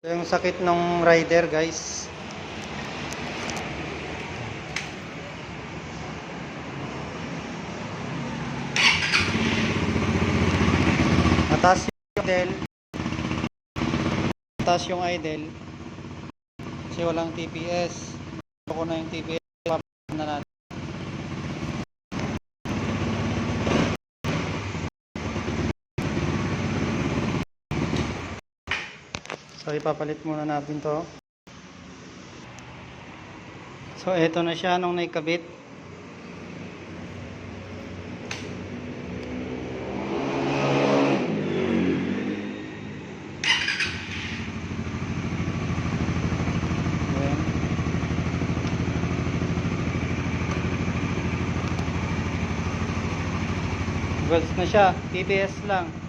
Ito yung sakit ng rider guys. Mataas yung idle. Mataas yung idle. Kasi walang TPS. Ako na yung TPS. So ipapalit muna natin to. So eto na siya nung naikabit. Goods na siya, TPS lang.